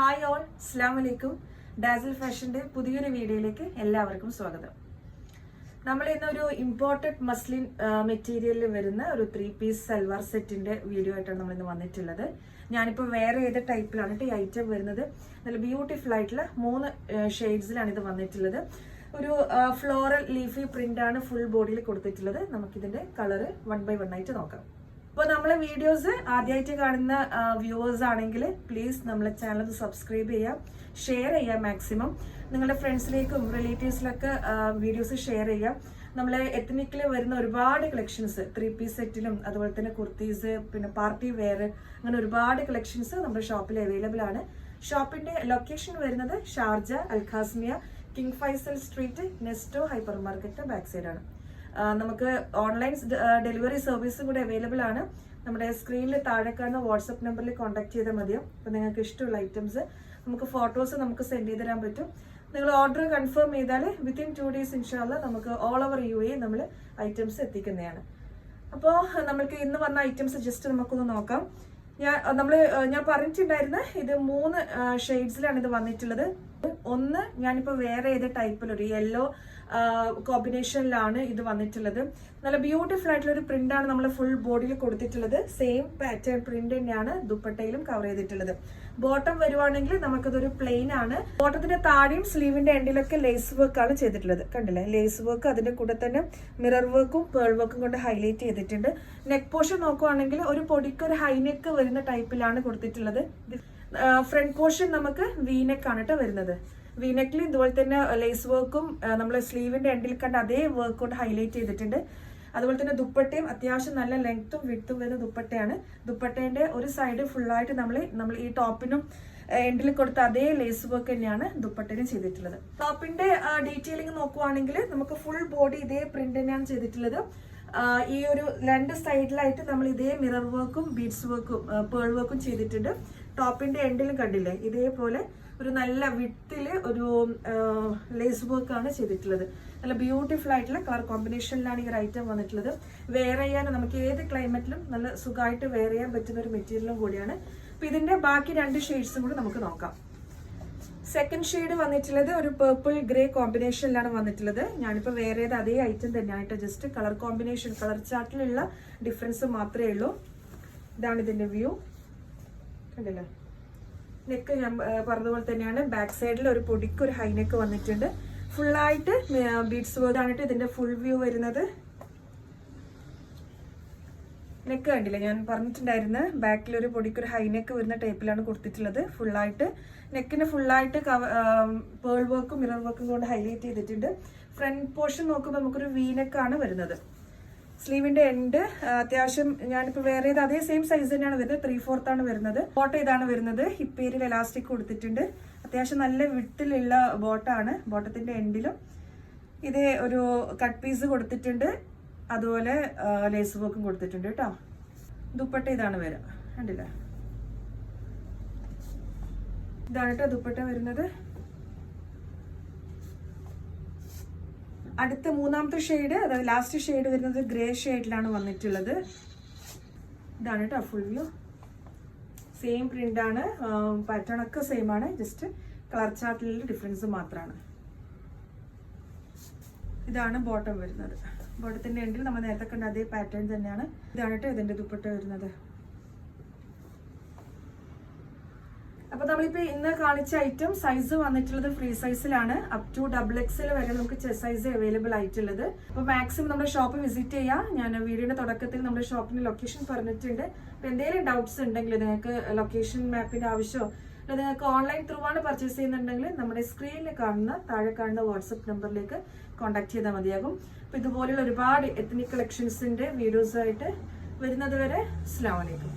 Hi all അസ്ലാം വലൈക്കും ഡാസിൽ ഫാഷന്റെ പുതിയൊരു വീഡിയോയിലേക്ക് എല്ലാവർക്കും സ്വാഗതം. നമ്മൾ ഇന്നൊരു ഇമ്പോർട്ടഡ് മസ്ലിൻ മെറ്റീരിയലിൽ വരുന്ന ഒരു ത്രീ പീസ് സൽവാർ സെറ്റിന്റെ വീഡിയോ ആയിട്ടാണ് നമ്മൾ ഇന്ന് വന്നിട്ടുള്ളത്. ഞാനിപ്പോൾ വേറെ ഏത് ടൈപ്പിലാണ് ഈ ഐറ്റം വരുന്നത്? നല്ല ബ്യൂട്ടിഫുൾ ആയിട്ടുള്ള മൂന്ന് ഷെയ്ഡ്സിലാണ് ഇത് വന്നിട്ടുള്ളത്. ഒരു ഫ്ലോറൽ ലീഫി പ്രിന്റ് ആണ് ഫുൾ ബോഡിയിൽ കൊടുത്തിട്ടുള്ളത്. നമുക്കിതിന്റെ കളർ വൺ ബൈ വൺ ആയിട്ട് നോക്കാം. അപ്പോൾ നമ്മളെ വീഡിയോസ് ആദ്യമായിട്ട് കാണുന്ന വ്യൂവേഴ്സ് ആണെങ്കിൽ പ്ലീസ് നമ്മളെ ചാനൽ സബ്സ്ക്രൈബ് ചെയ്യാം ഷെയർ ചെയ്യാം മാക്സിമം നിങ്ങളുടെ ഫ്രണ്ട്സിലേക്കും റിലേറ്റീവ്സിലൊക്കെ വീഡിയോസ് ഷെയർ ചെയ്യാം. നമ്മളെ എത്നിക്കിൽ വരുന്ന ഒരുപാട് കളക്ഷൻസ് ത്രീ പീസ് സെറ്റിലും അതുപോലെ തന്നെ കുർത്തീസ് പിന്നെ പാർട്ടി വെയർ അങ്ങനെ ഒരുപാട് കളക്ഷൻസ് നമ്മുടെ ഷോപ്പിൽ അവൈലബിൾ ആണ്. ഷോപ്പിന്റെ ലൊക്കേഷൻ വരുന്നത് Sharjah Al Qasimia King Faisal Street Nesto hypermarket back ആണ്. നമുക്ക് ഓൺലൈൻ ഡെലിവറി സർവീസും കൂടെ അവൈലബിൾ ആണ്. നമ്മുടെ സ്ക്രീനിൽ താഴെ കാണുന്ന വാട്സപ്പ് നമ്പറിൽ കോൺടാക്ട് ചെയ്താൽ മതിയോ അപ്പോൾ നിങ്ങൾക്ക് ഇഷ്ടമുള്ള ഐറ്റംസ് നമുക്ക് ഫോട്ടോസ് നമുക്ക് സെൻഡ് ചെയ്ത് തരാൻ പറ്റും. നിങ്ങൾ ഓർഡർ കൺഫേം ചെയ്താൽ വിത്തിൻ ടു ഡേയ്സ് ഇൻഷാല്ല നമുക്ക് ഓൾ ഓവർ യു എ നമ്മൾ ഐറ്റംസ് എത്തിക്കുന്നതാണ്. അപ്പോൾ നമ്മൾക്ക് ഇന്ന് വന്ന ഐറ്റംസ് ജസ്റ്റ് നമുക്കൊന്ന് നോക്കാം. ഞാൻ നമ്മൾ ഞാൻ പറഞ്ഞിട്ടുണ്ടായിരുന്ന ഇത് മൂന്ന് ഷെയ്ഡ്സിലാണ് ഇത് വന്നിട്ടുള്ളത്. ഒന്ന് ഞാനിപ്പോൾ വേറെ ഏത് ടൈപ്പിലൊരു യെല്ലോ കോമ്പിനേഷനിലാണ് ഇത് വന്നിട്ടുള്ളത്. നല്ല ബ്യൂട്ടിഫുൾ ആയിട്ടുള്ള ഒരു പ്രിന്റാണ് നമ്മൾ ഫുൾ ബോഡിയിൽ കൊടുത്തിട്ടുള്ളത്. സെയിം പാറ്റേൺ പ്രിന്റ് തന്നെയാണ് ദുപ്പട്ടയിലും കവർ ചെയ്തിട്ടുള്ളത്. ബോട്ടം വരുവാണെങ്കിൽ നമുക്കിതൊരു പ്ലെയിൻ ആണ്. ബോട്ടത്തിന്റെ താഴെയും സ്ലീവിന്റെ എൻഡിലൊക്കെ ലേസ് വർക്ക് ആണ് ചെയ്തിട്ടുള്ളത്. കണ്ടില്ലേ? ലേസ് വർക്ക് അതിന്റെ കൂടെ തന്നെ മിറർ വർക്കും പേൾ വർക്കും കൊണ്ട് ഹൈലൈറ്റ് ചെയ്തിട്ടുണ്ട്. നെക്ക് പോർഷൻ നോക്കുവാണെങ്കിൽ ഒരു പൊടിക്ക് ഒരു ഹൈനെക്ക് വരുന്ന ടൈപ്പിലാണ് കൊടുത്തിട്ടുള്ളത്. ഫ്രണ്ട് പോർഷൻ നമുക്ക് വീനെക്ക് ആണ് കേട്ടോ വരുന്നത്. വീനെക്കിൽ ഇതുപോലെ തന്നെ ലേസ് വർക്കും നമ്മൾ സ്ലീവിന്റെ എൻഡിൽ കണ്ട അതേ വർക്ക് കൊണ്ട് ഹൈലൈറ്റ് ചെയ്തിട്ടുണ്ട്. അതുപോലെ തന്നെ ദുപ്പട്ടയും അത്യാവശ്യം നല്ല ലെങ്ത്തും വിട്ടും വരുന്ന ദുപ്പട്ടയാണ്. ദുപ്പട്ടേന്റെ ഒരു സൈഡ് ഫുള്ളായിട്ട് നമ്മൾ നമ്മൾ ഈ ടോപ്പിനും എൻഡിൽ കൊടുത്ത അതേ ലേസ് വർക്ക് തന്നെയാണ് ദുപ്പട്ടനും ചെയ്തിട്ടുള്ളത്. ടോപ്പിന്റെ ഡീറ്റെയിലിംഗ് നോക്കുവാണെങ്കിൽ നമുക്ക് ഫുൾ ബോഡി ഇതേ പ്രിന്റ് തന്നെയാണ് ചെയ്തിട്ടുള്ളത്. ഈ ഒരു രണ്ട് സൈഡിലായിട്ട് നമ്മൾ ഇതേ മിറർ വർക്കും ബീഡ്സ് വർക്കും പേൾ വർക്കും ചെയ്തിട്ടുണ്ട്. ടോപ്പിന്റെ എൻഡിലും കണ്ടില്ലേ? ഇതേപോലെ ഒരു നല്ല വിട്ടിൽ ഒരു ലേസ് വർക്ക് ആണ് ചെയ്തിട്ടുള്ളത്. നല്ല ബ്യൂട്ടിഫുൾ ആയിട്ടുള്ള കളർ കോമ്പിനേഷനിലാണ് ഈ ഒരു ഐറ്റം വന്നിട്ടുള്ളത്. വെയർ ചെയ്യാൻ നമുക്ക് ഏത് ക്ലൈമറ്റിലും നല്ല സുഖമായിട്ട് വെയർ ചെയ്യാൻ പറ്റുന്ന ഒരു മെറ്റീരിയലും കൂടിയാണ്. അപ്പൊ ഇതിന്റെ ബാക്കി രണ്ട് ഷെയ്ഡ്സും കൂടി നമുക്ക് നോക്കാം. സെക്കൻഡ് ഷെയ്ഡ് വന്നിട്ടുള്ളത് ഒരു പേർപ്പിൾ ഗ്രേ കോമ്പിനേഷനിലാണ് വന്നിട്ടുള്ളത്. ഞാനിപ്പോൾ വേറെ ഏത് അതേ ഐറ്റം തന്നെയായിട്ട് ജസ്റ്റ് കളർ കോമ്പിനേഷൻ കളർ ചാർട്ടിലുള്ള ഡിഫറൻസ് മാത്രമേ ഉള്ളൂ. ഇതാണ് ഇതിന്റെ വ്യൂ കണ്ടില്ലേ നെക്ക് ഞാൻ പറഞ്ഞതുപോലെ തന്നെയാണ്. ബാക്ക് സൈഡിൽ ഒരു പൊടിക്ക് ഒരു ഹൈ നെക്ക് വന്നിട്ടുണ്ട് ഫുള്ളായിട്ട് ബീഡ്സ് വർക്ക് ഇതിന്റെ ഫുൾ വ്യൂ വരുന്നത്. നെക്ക് കണ്ടില്ലേ? ഞാൻ പറഞ്ഞിട്ടുണ്ടായിരുന്നു ബാക്കിൽ ഒരു പൊടിക്ക് ഒരു ഹൈ നെക്ക് വരുന്ന ടൈപ്പിലാണ് കൊടുത്തിട്ടുള്ളത്. ഫുള്ളായിട്ട് നെക്കിന് ഫുള്ളായിട്ട് പേൾ വർക്കും മിറർ വർക്കും കൊണ്ട് ഹൈലൈറ്റ് ചെയ്തിട്ടുണ്ട്. ഫ്രണ്ട് പോർഷൻ നോക്കുമ്പോൾ നമുക്കൊരു വി നെക്കാണ് വരുന്നത്. സ്ലീവിന്റെ എൻഡ് അത്യാവശ്യം ഞാനിപ്പോൾ വേറെ അതേ സെയിം സൈസ് തന്നെയാണ് വരുന്നത്. ത്രീ ആണ് വരുന്നത്. ബോട്ട് ഇതാണ് വരുന്നത്. ഹിപ്പേരിൽ എലാസ്റ്റിക് കൊടുത്തിട്ടുണ്ട്. അത്യാവശ്യം നല്ല വിട്ടിലുള്ള ബോട്ടാണ് ബോട്ടത്തിന്റെ എൻഡിലും ഇത് ഒരു കട്ട് പീസ് കൊടുത്തിട്ടുണ്ട്. അതുപോലെ ലേസ് വർക്കും കൊടുത്തിട്ടുണ്ട് കേട്ടോ. ദുപ്പട്ട ഇതാണ് വരിക കണ്ടില്ല? ഇതാണ് കേട്ടോ ദുപ്പട്ട വരുന്നത്. അടുത്ത മൂന്നാമത്തെ ഷെയ്ഡ് അതായത് ലാസ്റ്റ് ഷെയ്ഡ് വരുന്നത് ഗ്രേ ഷെയ്ഡിലാണ് വന്നിട്ടുള്ളത്. ഇതാണ് കേട്ടോ ഫുൾ വ്യൂ സെയിം പാറ്റേൺ ഒക്കെ സെയിം ആണ്. ജസ്റ്റ് കളർ ചാർട്ടിലുള്ള ഡിഫറൻസ് മാത്രമാണ് ഇതാണ് ബോട്ടം വരുന്നത്. ബോട്ടത്തിന്റെ എൻഡിൽ നമ്മൾ നേരത്തെ കണ്ട അതേ പാറ്റേൺ തന്നെയാണ്. ഇതാണ് കേട്ടോ ഇതിന്റെ ദുപ്പട്ട വരുന്നത്. അപ്പൊ നമ്മളിപ്പോ ഇന്ന് കാണിച്ച ഐറ്റം സൈസ് വന്നിട്ടുള്ളത് ഫ്രീ സൈസിലാണ് അപ് ടു ഡബിൾ എക്സൽ വരെ നമുക്ക് ചെസ് സൈസ് അവൈലബിൾ ആയിട്ടുള്ളത്. അപ്പൊ മാക്സിമം നമ്മുടെ ഷോപ്പ് വിസിറ്റ് ചെയ്യാം. ഞാൻ വീഡിയോയുടെ തുടക്കത്തിൽ നമ്മുടെ ഷോപ്പിന്റെ ലൊക്കേഷൻ പറഞ്ഞിട്ടുണ്ട്. അപ്പൊ എന്തെങ്കിലും ഡൗട്ട്സ് ഉണ്ടെങ്കിൽ നിങ്ങൾക്ക് ലൊക്കേഷൻ മാപ്പിന്റെ ആവശ്യമോ അല്ല നിങ്ങൾക്ക് ഓൺലൈൻ ത്രൂ ആണ് പർച്ചേസ് ചെയ്യുന്നുണ്ടെങ്കിൽ നമ്മുടെ സ്ക്രീനിൽ കാണുന്ന താഴെ കാണുന്ന വാട്സപ്പ് നമ്പറിലേക്ക് കോൺടാക്ട് ചെയ്താൽ മതിയാകും. അപ്പൊ ഇതുപോലെയുള്ള ഒരുപാട് എത്നിക് വീഡിയോസ് ആയിട്ട് വരുന്നത് വരെ വലൈക്കും